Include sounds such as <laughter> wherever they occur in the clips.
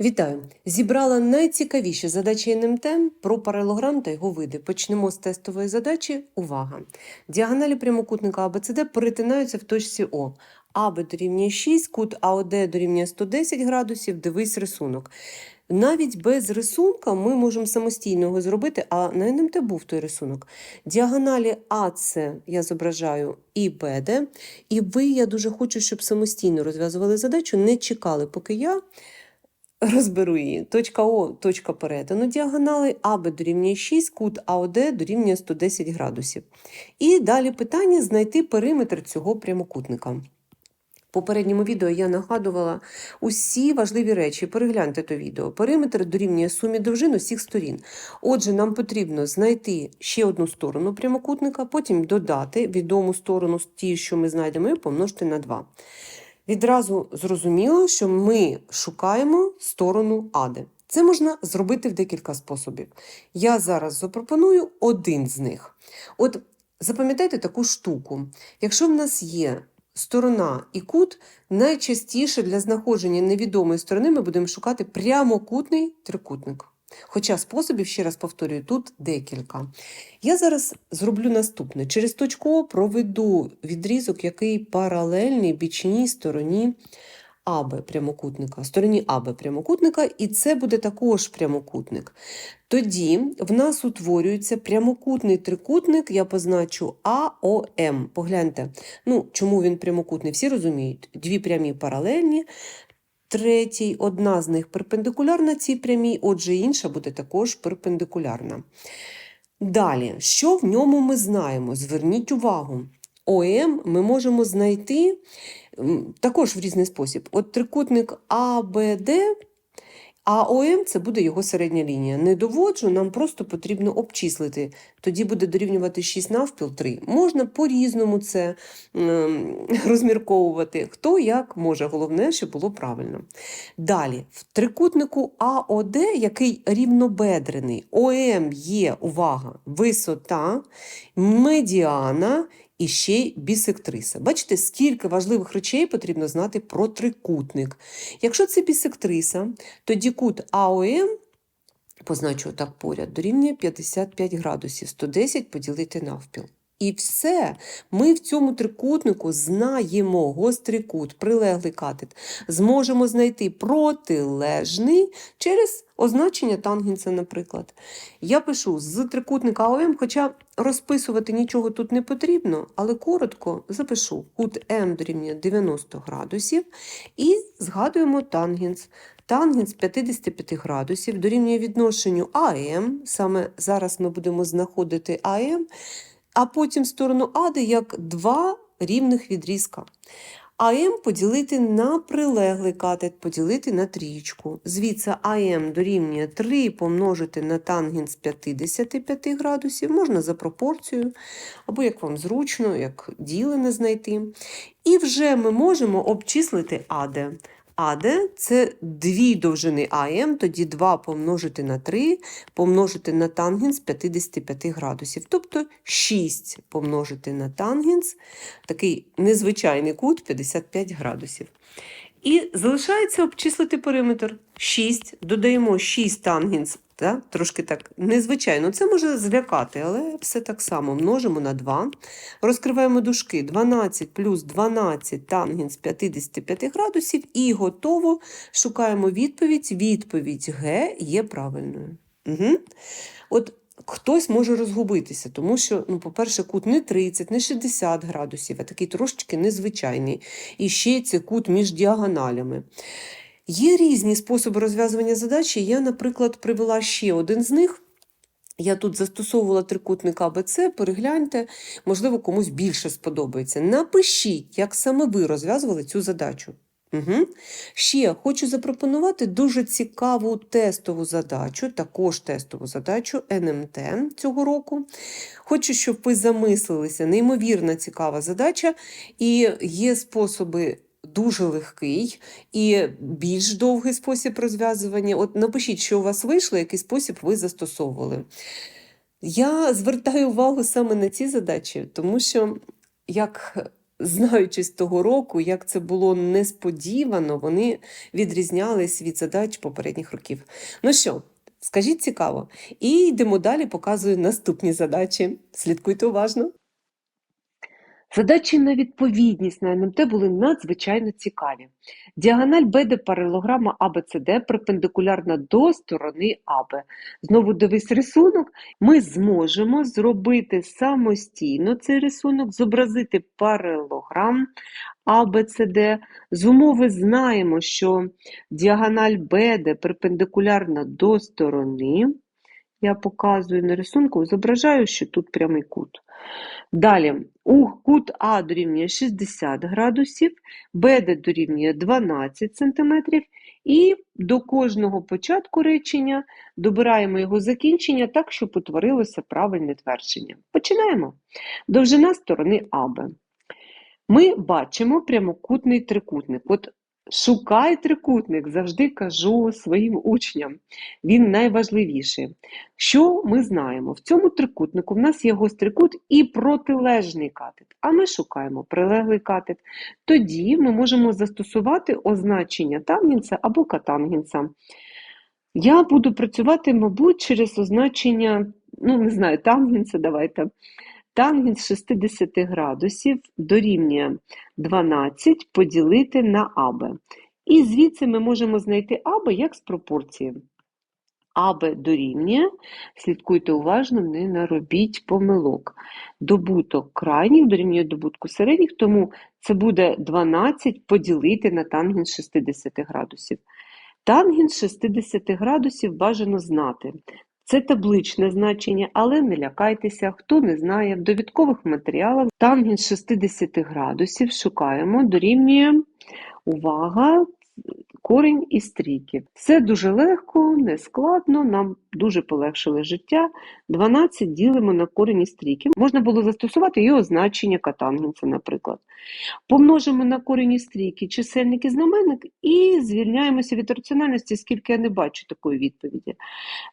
Вітаю! Зібрала найцікавіші задачі НМТ про паралелограм та його види. Почнемо з тестової задачі. Увага! Діагоналі прямокутника АБЦД перетинаються в точці О. АБ дорівнює 6, кут АОД дорівнює 110 градусів. Дивись рисунок. Навіть без рисунка ми можемо самостійно його зробити, а на НМТ був той рисунок. Діагоналі АЦ я зображаю і БД. І ви, я дуже хочу, щоб самостійно розв'язували задачу, не чекали, поки я розберу її. Точка О, точка перетину діагонали, АБ дорівнює 6, кут АОД дорівнює 110 градусів. І далі питання знайти периметр цього прямокутника. В попередньому відео я нагадувала усі важливі речі. Перегляньте то відео. Периметр дорівнює сумі довжин усіх сторін. Отже, нам потрібно знайти ще одну сторону прямокутника, потім додати відому сторону тієї, що ми знайдемо, і помножити на 2. Відразу зрозуміло, що ми шукаємо сторону АД. Це можна зробити в декілька способів. Я зараз запропоную один з них. От запам'ятайте таку штуку. Якщо в нас є сторона і кут, найчастіше для знаходження невідомої сторони ми будемо шукати прямокутний трикутник. Хоча способів, ще раз повторюю, тут декілька. Я зараз зроблю наступне: через точку О проведу відрізок, який паралельний бічній стороні АБ прямокутника, стороні АБ прямокутника, і це буде також прямокутник. Тоді в нас утворюється прямокутний трикутник, я позначу АОМ. Погляньте, ну, чому він прямокутний, всі розуміють, дві прямі паралельні. Третій, одна з них перпендикулярна цій прямій, отже, інша буде також перпендикулярна. Далі, що в ньому ми знаємо? Зверніть увагу. ОМ ми можемо знайти також в різний спосіб. От трикутник АБД, а ОМ це буде його середня лінія. Не доводжу, нам просто потрібно обчислити. Тоді буде дорівнювати 6 навпіл 3. Можна по-різному це м, <laughs> розмірковувати. Хто як може. Головне, щоб було правильно. Далі, в трикутнику АОД, який рівнобедрений, ОМ є, увага, висота, медіана і ще й бісектриса. Бачите, скільки важливих речей потрібно знати про трикутник. Якщо це бісектриса, тоді кут АОМ, позначу так поряд, дорівнює 55 градусів, 110 поділити навпіл. І все, ми в цьому трикутнику знаємо гострий кут, прилеглий катет, зможемо знайти протилежний через означення тангенса, наприклад. Я пишу з трикутника ОМ, хоча розписувати нічого тут не потрібно, але коротко запишу. Кут М дорівнює 90 градусів і згадуємо тангенс. Тангенс 55 градусів дорівнює відношенню АМ, саме зараз ми будемо знаходити АМ, а потім сторону АД як два рівних відрізка. АМ поділити на прилеглий катет, поділити на трієчку. Звідси АМ дорівнює 3 помножити на тангенс 55 градусів, можна за пропорцією, або як вам зручно, як ділене знайти. І вже ми можемо обчислити АД. АД це дві довжини АМ, тоді 2 помножити на 3, помножити на тангенс 55 градусів, тобто 6 помножити на тангенс, такий незвичайний кут 55 градусів. І залишається обчислити периметр. 6, додаємо 6 тангенс, та? трошки так незвичайно. Це може злякати, але все так само. Множимо на 2. Розкриваємо дужки 12 плюс 12 тангенс 55 градусів і готово. Шукаємо відповідь. Відповідь Г є правильною. Угу. От Хтось може розгубитися, тому що, ну, по-перше, кут не 30, не 60 градусів, а такий трошечки незвичайний. І ще це кут між діагоналями. Є різні способи розв'язування задачі. Я, наприклад, привела ще один з них. Я тут застосовувала трикутник АБЦ, перегляньте, можливо, комусь більше сподобається. Напишіть, як саме ви розв'язували цю задачу. Угу. Ще хочу запропонувати дуже цікаву тестову задачу, також тестову задачу НМТ цього року. Хочу, щоб ви замислилися, неймовірно цікава задача, і є способи. Дуже легкий і більш довгий спосіб розв'язування. От напишіть, що у вас вийшло, який спосіб ви застосовували. Я звертаю увагу саме на ці задачі, тому що як знаючи з того року, як це було несподівано, вони відрізнялись від задач попередніх років. Ну що, скажіть цікаво. І йдемо далі, показую наступні задачі. Слідкуйте уважно. Задачі на відповідність на НМТ були надзвичайно цікаві. Діагональ БД паралелограма АБЦД перпендикулярна до сторони АБ. Знову дивись рисунок. Ми зможемо зробити самостійно цей рисунок, зобразити паралелограм АБЦД. З умови знаємо, що діагональ БД перпендикулярна до сторони. Я показую на рисунку, зображаю, що тут прямий кут. Далі, у кут А дорівнює 60 градусів, БД дорівнює 12 см, і до кожного початку речення добираємо його закінчення так, щоб утворилося правильне твердження. Починаємо. Довжина сторони АБ. Ми бачимо прямокутний трикутник. От Шукай трикутник, завжди кажу своїм учням. Він найважливіший. Що ми знаємо? В цьому трикутнику в нас є гострий кут і протилежний катет, а ми шукаємо прилеглий катет. Тоді ми можемо застосувати означення тангенса або катангенса. Я буду працювати, мабуть, через означення, ну, не знаю, тангенса, давайте. Тангенс 60 градусів дорівнює 12 поділити на АБ. І звідси ми можемо знайти АБ як з пропорції. АБ дорівнює, слідкуйте уважно, не наробіть помилок. Добуток крайніх дорівнює добутку середніх, тому це буде 12 поділити на тангенс 60 градусів. Тангенс 60 градусів бажано знати. Це табличне значення, але не лякайтеся, хто не знає, в довідкових матеріалах тангенс 60 градусів шукаємо, дорівнює, увага, корінь із трійки. Все дуже легко, не складно, нам дуже полегшили життя. 12 ділимо на корінь із трійки. Можна було застосувати і означення катангенса, наприклад. Помножимо на корінь із трійки чисельник і знаменник і звільняємося від раціональності, скільки я не бачу такої відповіді.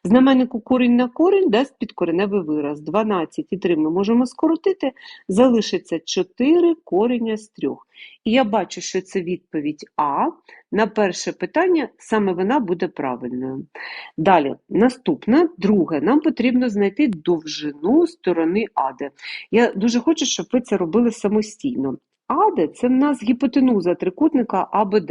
Знаменнику корінь на корінь дасть підкореневий вираз. 12 і 3 ми можемо скоротити, залишиться 4 коріння з 3. І я бачу, що це відповідь А. На перше питання саме вона буде правильною. Далі, наступне, друге, нам потрібно знайти довжину сторони АД. Я дуже хочу, щоб ви це робили самостійно. АД – це в нас гіпотенуза трикутника АБД.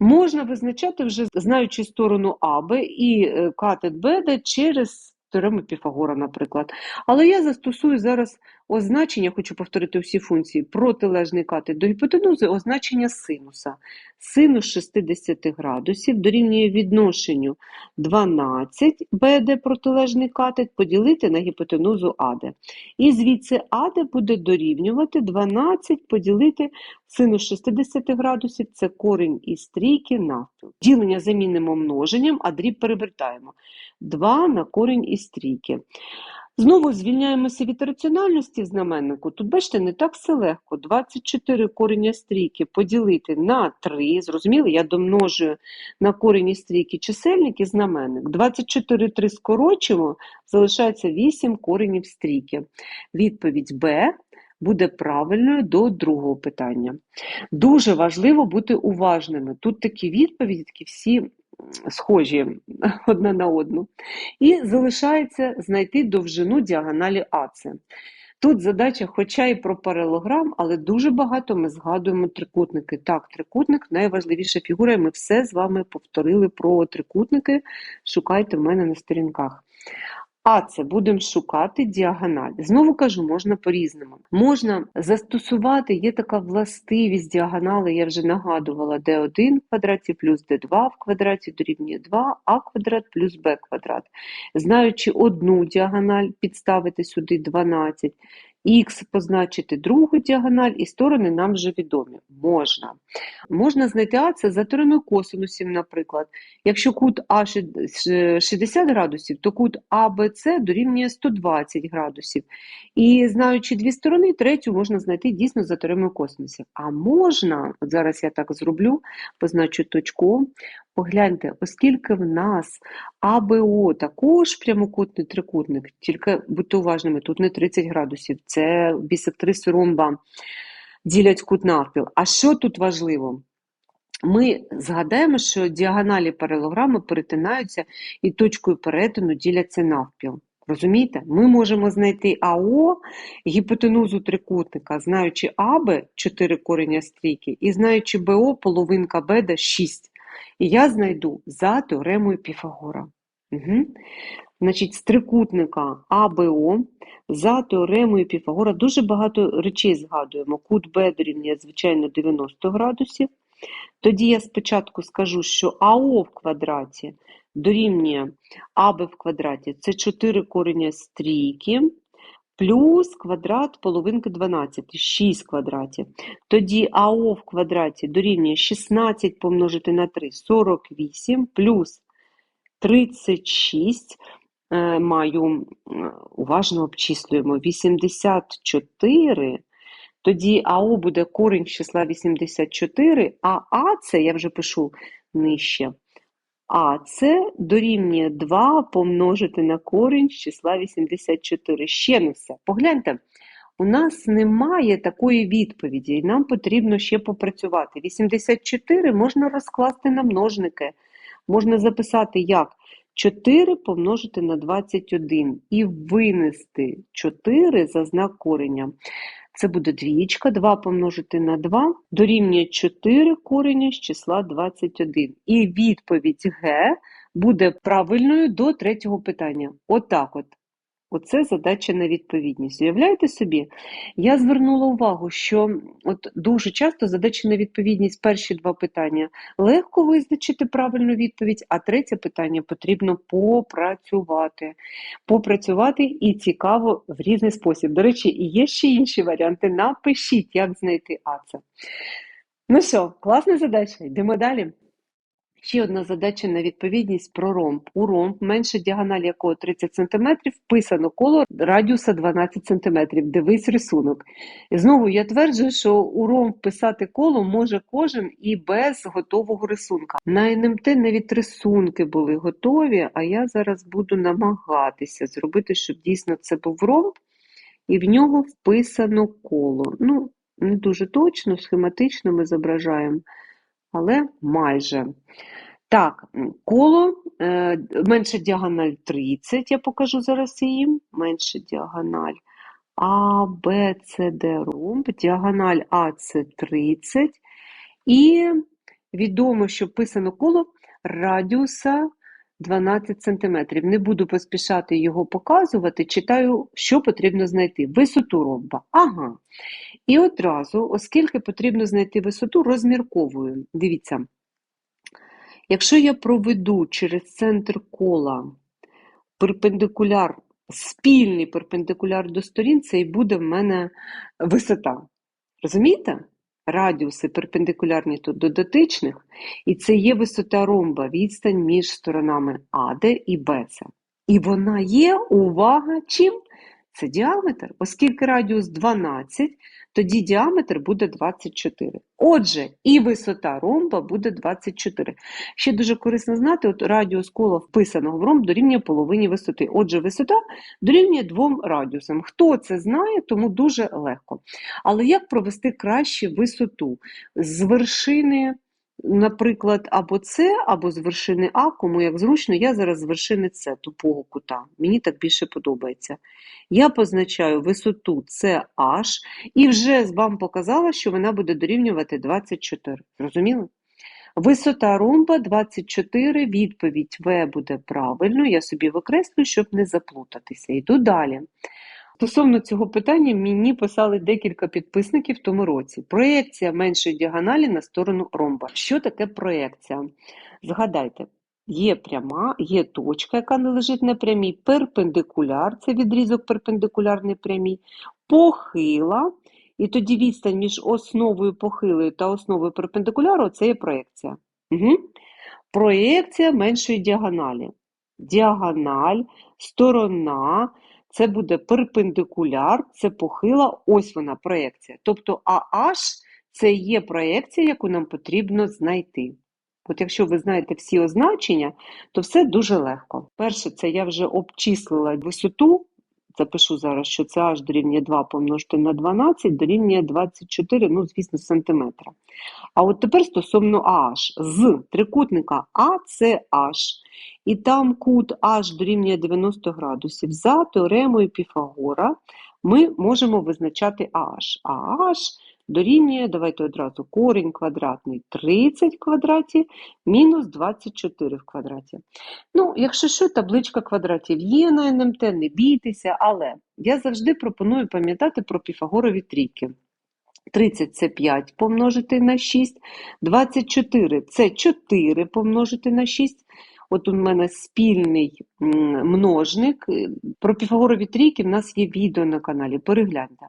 Можна визначати вже, знаючи сторону АБ і е, катет БД через теорему Піфагора, наприклад. Але я застосую зараз означення, хочу повторити всі функції, протилежний катет до гіпотенузи, означення синуса. Синус 60 градусів дорівнює відношенню 12 БД протилежний катет поділити на гіпотенузу АД. І звідси АД буде дорівнювати 12 поділити синус 60 градусів, це корінь із трійки навпіл. Ділення замінимо множенням, а дріб перевертаємо. 2 на корінь із трійки. Знову звільняємося від раціональності знаменнику. Тут, бачите, не так все легко. 24 корення стрійки поділити на 3. Зрозуміли, я домножую на корені стрійки чисельник і знаменник. 24 3 скорочуємо, залишається 8 коренів стрійки. Відповідь Б буде правильною до другого питання. Дуже важливо бути уважними. Тут такі відповіді, такі всі схожі <laughs> одна на одну. І залишається знайти довжину діагоналі АЦ. Тут задача, хоча і про паралограм, але дуже багато ми згадуємо трикутники. Так, трикутник найважливіша фігура, і ми все з вами повторили про трикутники. Шукайте в мене на сторінках. А це будемо шукати діагональ. Знову кажу, можна по-різному. Можна застосувати, є така властивість діагонали, я вже нагадувала, d1 в квадраті плюс d2 в квадраті дорівнює 2, а квадрат плюс b квадрат. Знаючи одну діагональ, підставити сюди 12, х позначити другу діагональ, і сторони нам вже відомі. Можна. Можна знайти А це за теоремою косинусів, наприклад. Якщо кут А 60 градусів, то кут АБЦ дорівнює 120 градусів. І знаючи дві сторони, третю можна знайти дійсно за теоремою косинусів. А можна, от зараз я так зроблю, позначу точку, Погляньте, оскільки в нас АБО також прямокутний трикутник, тільки будьте уважними, тут не 30 градусів, це бісектриси ромба ділять кут навпіл. А що тут важливо? Ми згадаємо, що діагоналі паралелограми перетинаються і точкою перетину діляться навпіл. Розумієте? Ми можемо знайти АО, гіпотенузу трикутника, знаючи АБ 4 корення стрійки, і знаючи БО половинка БД 6. І я знайду за теоремою Піфагора. Угу. Значить, з трикутника АБО за теоремою Піфагора дуже багато речей згадуємо. Кут Б дорівнює, звичайно, 90 градусів. Тоді я спочатку скажу, що АО в квадраті дорівнює АБ в квадраті. Це 4 корення стрійки плюс квадрат половинки 12, 6 квадратів. Тоді АО в квадраті дорівнює 16 помножити на 3, 48, плюс 36, е, маю, е, уважно обчислюємо, 84, тоді АО буде корінь числа 84, а А це, я вже пишу нижче, а це дорівнює 2 помножити на корінь з числа 84. Ще не все. Погляньте, у нас немає такої відповіді, і нам потрібно ще попрацювати. 84 можна розкласти на множники. Можна записати як 4 помножити на 21 і винести 4 за знак корення. Це буде двічка, 2 помножити на 2 дорівнює 4 кореня з числа 21. І відповідь Г буде правильною до третього питання. Отак от. Оце задача на відповідність. Уявляєте собі? Я звернула увагу, що от дуже часто задача на відповідність перші два питання легко визначити правильну відповідь, а третє питання потрібно попрацювати. Попрацювати і цікаво в різний спосіб. До речі, і є ще інші варіанти. Напишіть, як знайти АЦЕ. Ну що, класна задача, йдемо далі. Ще одна задача на відповідність про ромб. У ромб, менше діагональ якого 30 см, вписано коло радіуса 12 см. Дивись рисунок. І знову я тверджую, що у ромб писати коло може кожен і без готового рисунка. На НМТ навіть рисунки були готові, а я зараз буду намагатися зробити, щоб дійсно це був ромб, і в нього вписано коло. Ну, не дуже точно, схематично ми зображаємо але майже. Так, коло е, менше діагональ 30, я покажу зараз її. Менше діагональ А, Б, С, Д, ромб, діагональ А це 30. І відомо, що писано коло радіуса 12 см. Не буду поспішати його показувати, читаю, що потрібно знайти. Висоту ромба. Ага. І одразу, оскільки потрібно знайти висоту, розмірковую. Дивіться, якщо я проведу через центр кола перпендикуляр, спільний перпендикуляр до сторін, це і буде в мене висота. Розумієте? Радіуси перпендикулярні до дотичних, і це є висота ромба, відстань між сторонами АД і БЦ. І вона є, увага, чим? Це діаметр, оскільки радіус 12, тоді діаметр буде 24. Отже, і висота ромба буде 24. Ще дуже корисно знати, от радіус кола вписаного в ромб дорівнює половині висоти. Отже, висота дорівнює двом радіусам. Хто це знає, тому дуже легко. Але як провести краще висоту? З вершини наприклад, або С, або з вершини А, кому як зручно, я зараз з вершини С, тупого кута. Мені так більше подобається. Я позначаю висоту CH і вже вам показала, що вона буде дорівнювати 24. Зрозуміли? Висота ромба 24, відповідь В буде правильно, я собі викреслю, щоб не заплутатися. Йду далі. Стосовно цього питання мені писали декілька підписників в тому році. Проєкція меншої діагоналі на сторону ромба. Що таке проєкція? Згадайте, є пряма, є точка, яка не лежить на прямій, перпендикуляр, це відрізок перпендикулярний прямій, похила, і тоді відстань між основою похилою та основою перпендикуляру це є проєкція. Угу. Проєкція меншої діагоналі. Діагональ, сторона. Це буде перпендикуляр, це похила, ось вона проєкція. Тобто АH це є проєкція, яку нам потрібно знайти. От якщо ви знаєте всі означення, то все дуже легко. Перше, це я вже обчислила висоту запишу зараз, що це аж дорівнює 2 помножити на 12, дорівнює 24, ну, звісно, сантиметра. А от тепер стосовно AH. З трикутника А це H. і там кут H дорівнює 90 градусів, за теоремою Піфагора ми можемо визначати AH. А AH дорівнює, давайте одразу, корінь квадратний 30 в квадраті мінус 24 в квадраті. Ну, якщо що, табличка квадратів є на НМТ, не бійтеся, але я завжди пропоную пам'ятати про піфагорові трійки. 30 це 5 помножити на 6, 24 це 4 помножити на 6. От у мене спільний множник. Е, Про піфагорові трійки в нас є відео на каналі, перегляньте.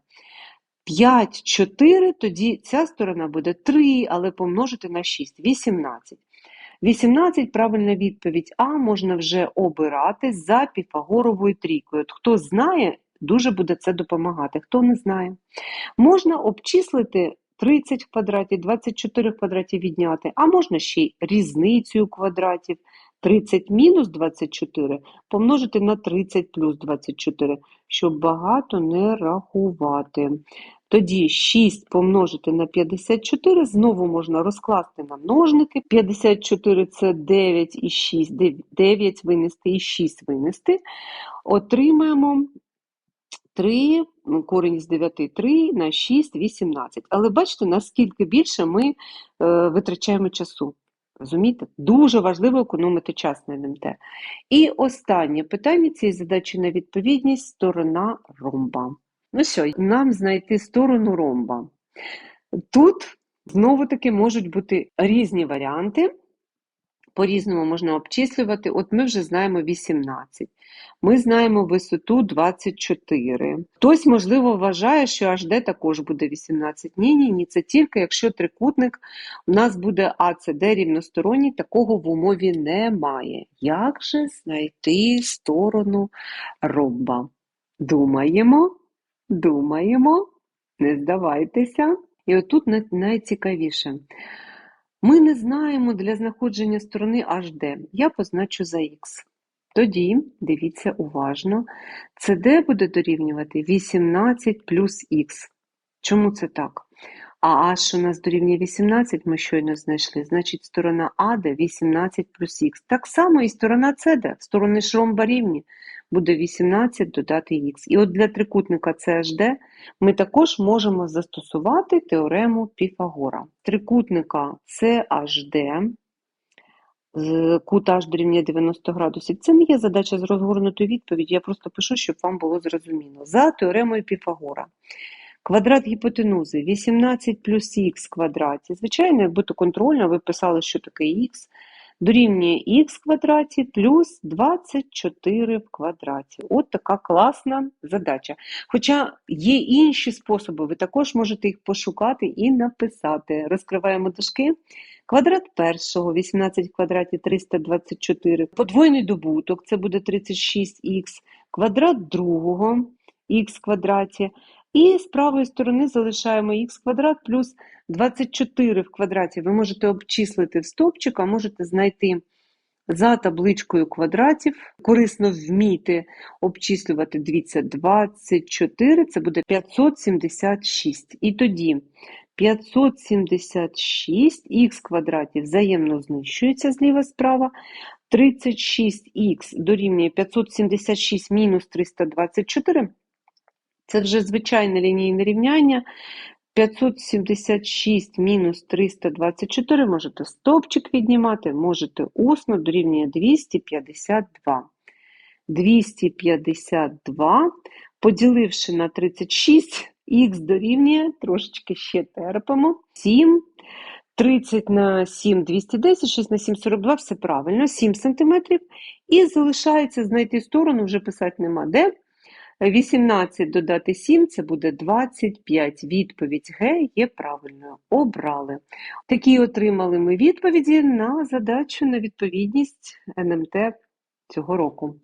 5, 4, тоді ця сторона буде 3, але помножити на 6, 18. 18 правильна відповідь А можна вже обирати за піфагоровою трійкою. От хто знає, дуже буде це допомагати. Хто не знає. Можна обчислити 30 в квадраті, 24 в квадраті відняти, а можна ще й різницю квадратів. 30 мінус 24 помножити на 30 плюс 24, щоб багато не рахувати. Тоді 6 помножити на 54, знову можна розкласти на множники. 54 це 9 і 6, 9 винести і 6 винести. Отримаємо 3, ну, корінь з 9 3 на 6, 18. Але бачите, наскільки більше ми е, витрачаємо часу. Розумієте? Дуже важливо економити час на НМТ. І останнє питання цієї задачі на відповідність сторона ромба. Ну що, нам знайти сторону ромба. Тут знову-таки можуть бути різні варіанти. По-різному можна обчислювати. От ми вже знаємо 18. Ми знаємо висоту 24. Хтось, можливо, вважає, що HD також буде 18. Ні, ні, ні. Це тільки якщо трикутник у нас буде АЦД рівносторонній, такого в умові немає. Як же знайти сторону ромба? Думаємо, думаємо, не здавайтеся. І отут найцікавіше. Ми не знаємо для знаходження сторони HD. Я позначу за Х. Тоді, дивіться уважно, CD буде дорівнювати 18 плюс Х. Чому це так? А H у нас дорівнює 18, ми щойно знайшли, значить сторона АД 18 плюс Х. Так само і сторона CD, сторони ж ромба рівні, буде 18 додати Х. І от для трикутника CHD ми також можемо застосувати теорему Піфагора. Трикутника CHD, кут H дорівнює 90 градусів. Це не є задача з розгорнутою відповіддю, я просто пишу, щоб вам було зрозуміло. За теоремою Піфагора. Квадрат гіпотенузи 18 плюс х квадраті. Звичайно, якби то контрольно, ви писали, що таке х, дорівнює х квадраті плюс 24 в квадраті. От така класна задача. Хоча є інші способи, ви також можете їх пошукати і написати. Розкриваємо дужки. Квадрат першого, 18 в квадраті 324. Подвойний добуток, це буде 36х. Квадрат другого, х квадраті. І з правої сторони залишаємо х квадрат плюс 24 в квадраті. Ви можете обчислити в стовпчик, а можете знайти за табличкою квадратів. Корисно вміти обчислювати, дивіться, 24, це буде 576. І тоді 576 х квадратів взаємно знищується зліва справа. 36х дорівнює 576 мінус 324. Це вже звичайне лінійне рівняння. 576 мінус 324 можете стовпчик віднімати, можете усно, дорівнює 252. 252, поділивши на 36, х дорівнює, трошечки ще терпимо, 7, 30 на 7 – 210, 6 на 7 – 42, все правильно, 7 см. І залишається знайти сторону, вже писати нема де. 18 додати 7 – це буде 25. Відповідь Г є правильною. Обрали. Такі отримали ми відповіді на задачу на відповідність НМТ цього року.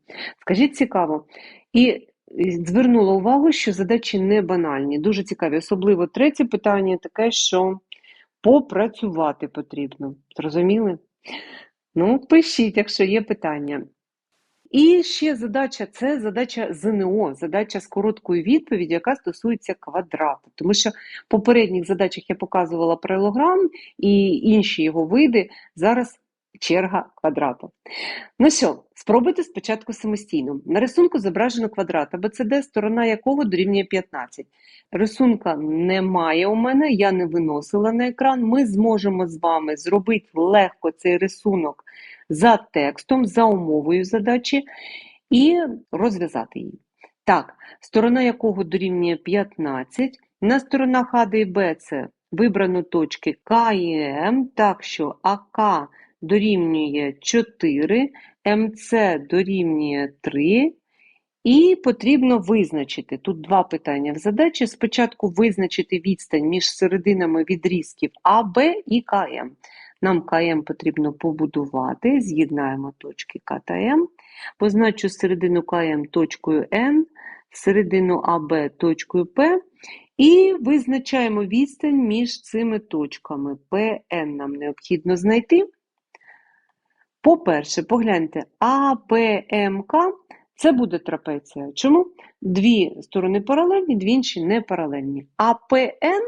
Скажіть цікаво. І звернула увагу, що задачі не банальні, дуже цікаві. Особливо третє питання таке, що попрацювати потрібно. Зрозуміли? Ну, пишіть, якщо є питання. І ще задача це задача ЗНО, задача з короткою відповіддю, яка стосується квадрата. Тому що в попередніх задачах я показувала паралелограм і інші його види. Зараз черга квадрата. Ну що, спробуйте спочатку самостійно. На рисунку зображено квадрат АБЦД, сторона якого дорівнює 15. Рисунка немає у мене, я не виносила на екран. Ми зможемо з вами зробити легко цей рисунок за текстом, за умовою задачі і розв'язати її. Так, сторона якого дорівнює 15. На сторонах А, Д і Б це вибрано точки К і М, так що АК дорівнює 4, МЦ дорівнює 3. І потрібно визначити, тут два питання в задачі. Спочатку визначити відстань між серединами відрізків АБ і КМ. Нам КМ потрібно побудувати, з'єднаємо точки К та М. Позначу середину КМ точкою N, середину АБ точкою П. І визначаємо відстань між цими точками. ПН нам необхідно знайти. По-перше, погляньте, АПМК це буде трапеція. Чому? Дві сторони паралельні, дві інші не паралельні. А ПН,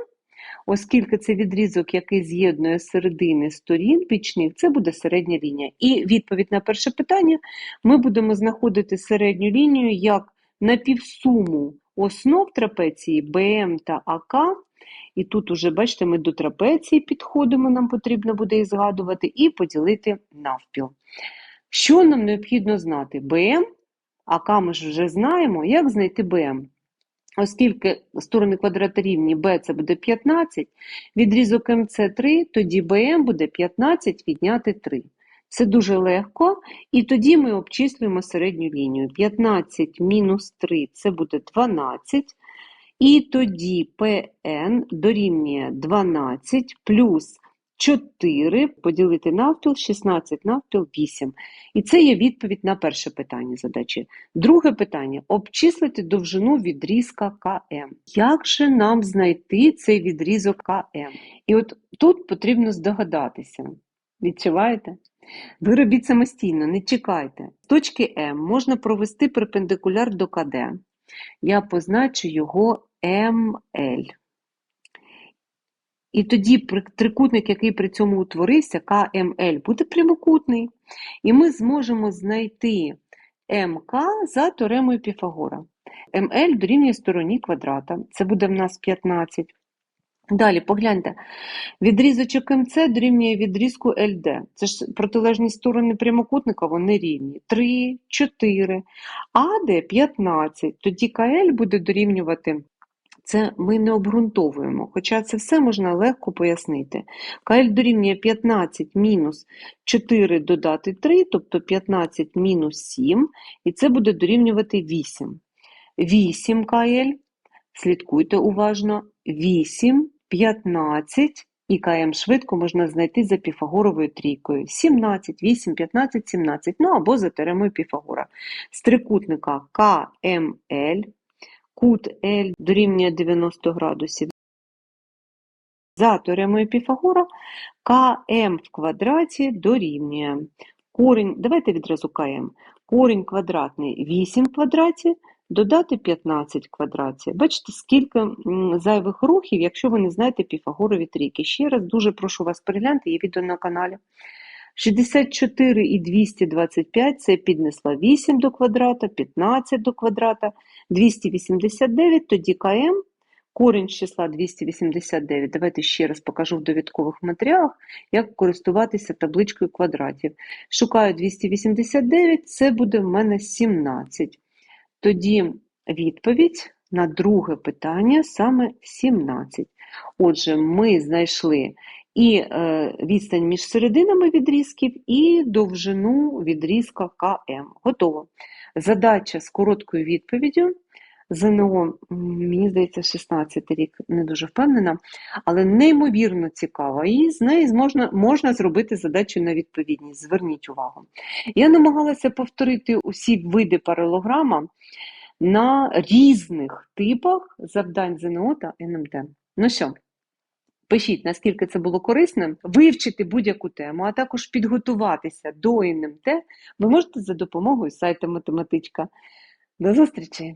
оскільки це відрізок, який з'єднує середини сторін бічних, це буде середня лінія. І відповідь на перше питання ми будемо знаходити середню лінію як напівсуму основ трапеції БМ та АК. І тут уже, бачите, ми до трапеції підходимо, нам потрібно буде їх згадувати, і поділити навпіл. Що нам необхідно знати? БМ АК ми ж вже знаємо, як знайти БМ. Оскільки сторони квадрата рівні b це буде 15, відрізок МЦ 3, тоді БМ буде 15 відняти 3. Це дуже легко, і тоді ми обчислюємо середню лінію. 15 мінус 3 це буде 12, і тоді ПН дорівнює 12 плюс 4 поділити навпіл, 16 навпіл 8. І це є відповідь на перше питання задачі. Друге питання обчислити довжину відрізка КМ. Як же нам знайти цей відрізок КМ? І от тут потрібно здогадатися. Відчуваєте? Ви робіть самостійно, не чекайте. З точки М можна провести перпендикуляр до КД. Я позначу його МЛ. І тоді трикутник, який при цьому утворився, КМЛ, буде прямокутний. І ми зможемо знайти МК за теоремою Піфагора. МЛ дорівнює стороні квадрата. Це буде в нас 15. Далі, погляньте, відрізочок МЦ дорівнює відрізку ЛД. Це ж протилежні сторони прямокутника, вони рівні. 3, 4, АД 15. Тоді КЛ буде дорівнювати це ми не обґрунтовуємо, хоча це все можна легко пояснити. КЛ дорівнює 15 мінус 4 додати 3, тобто 15 мінус 7, і це буде дорівнювати 8. 8 КЛ, слідкуйте уважно, 8, 15 і КМ швидко можна знайти за Піфагоровою трійкою. 17, 8, 15, 17, ну або за теоремою Піфагора. З трикутника КМЛ Кут L дорівнює 90 градусів. За теоремою Піфагора КМ в квадраті дорівнює корінь, давайте відразу КМ. Корінь квадратний 8 в квадраті, додати 15 в квадраті. Бачите, скільки зайвих рухів, якщо ви не знаєте Піфагорові трійки. Ще раз дуже прошу вас перегляньте, є відео на каналі. 64 і 225 це піднесла 8 до квадрата, 15 до квадрата, 289, тоді КМ, корінь з числа 289. Давайте ще раз покажу в довідкових матеріалах, як користуватися табличкою квадратів. Шукаю 289, це буде в мене 17. Тоді відповідь на друге питання саме 17. Отже, ми знайшли і е, відстань між серединами відрізків, і довжину відрізка КМ. Готово. Задача з короткою відповіддю. ЗНО, мені здається, 16 рік, не дуже впевнена, але неймовірно цікава. І з неї можна, можна зробити задачу на відповідність. Зверніть увагу. Я намагалася повторити усі види паралограма на різних типах завдань ЗНО та НМТ. Ну що, Пишіть, наскільки це було корисним, вивчити будь-яку тему, а також підготуватися до НМТ ви можете за допомогою сайту Математичка. До зустрічі!